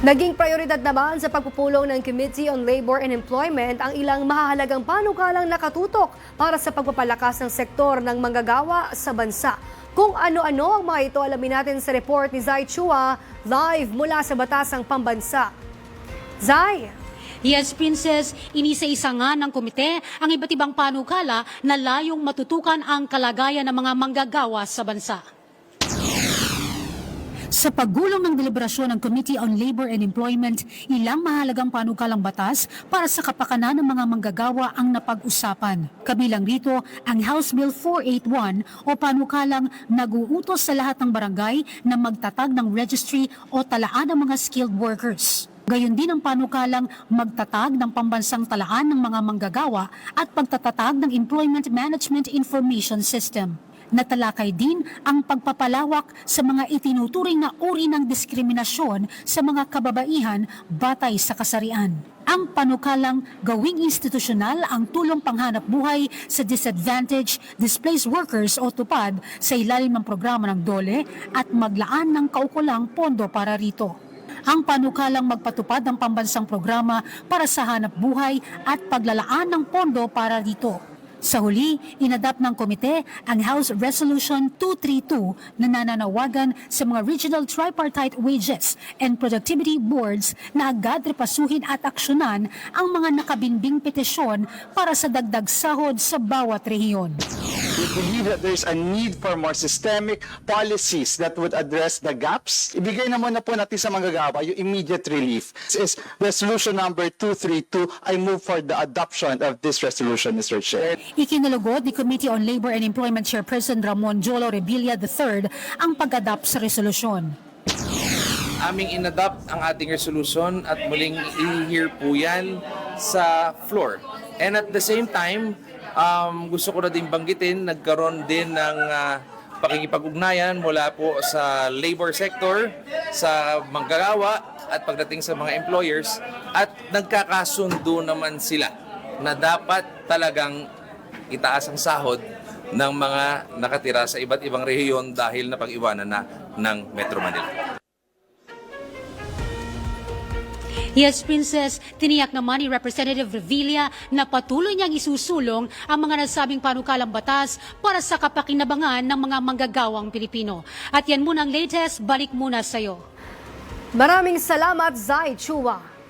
Naging prioridad naman sa pagpupulong ng Committee on Labor and Employment ang ilang mahahalagang panukalang nakatutok para sa pagpapalakas ng sektor ng manggagawa sa bansa. Kung ano-ano ang mga ito, alamin natin sa report ni Zai Chua live mula sa Batasang Pambansa. Zai! Yes, Princess, inisa-isa nga ng komite ang iba't ibang panukala na layong matutukan ang kalagayan ng mga manggagawa sa bansa. Sa paggulong ng deliberasyon ng Committee on Labor and Employment, ilang mahalagang panukalang batas para sa kapakanan ng mga manggagawa ang napag-usapan. Kabilang rito ang House Bill 481 o panukalang nag-uutos sa lahat ng barangay na magtatag ng registry o talaan ng mga skilled workers. Gayon din ang panukalang magtatag ng pambansang talaan ng mga manggagawa at pagtatatag ng Employment Management Information System. Natalakay din ang pagpapalawak sa mga itinuturing na uri ng diskriminasyon sa mga kababaihan batay sa kasarian. Ang panukalang gawing institusyonal ang tulong panghanap buhay sa disadvantaged displaced workers o tupad sa ilalim ng programa ng DOLE at maglaan ng kaukulang pondo para rito ang panukalang magpatupad ng pambansang programa para sa hanap buhay at paglalaan ng pondo para dito. Sa huli, inadapt ng komite ang House Resolution 232 na nananawagan sa mga Regional Tripartite Wages and Productivity Boards na agad repasuhin at aksyonan ang mga nakabinbing petisyon para sa dagdag sahod sa bawat rehiyon. We believe that there's a need for more systemic policies that would address the gaps. Ibigay na muna po natin sa manggagawa yung immediate relief. This is resolution number 232. I move for the adoption of this resolution, Mr. Chair. Ikinalugod ni Committee on Labor and Employment Chairperson Ramon Jolo Revilla III ang pag-adapt sa resolusyon. aming inadopt ang ating resolution at muling i-hear po yan sa floor. And at the same time, um, gusto ko na din banggitin, nagkaroon din ng ah, pakikipag-ugnayan mula po sa labor sector, sa manggagawa at pagdating sa mga employers at nagkakasundo naman sila na dapat talagang itaas ang sahod ng mga nakatira sa iba't ibang rehiyon dahil na pag-iwanan na ng Metro Manila. Yes, Princess, tiniyak naman ni Representative Revilla na patuloy niyang isusulong ang mga nasabing panukalang batas para sa kapakinabangan ng mga manggagawang Pilipino. At yan muna ang latest, balik muna sa'yo. Maraming salamat, Zai Chua.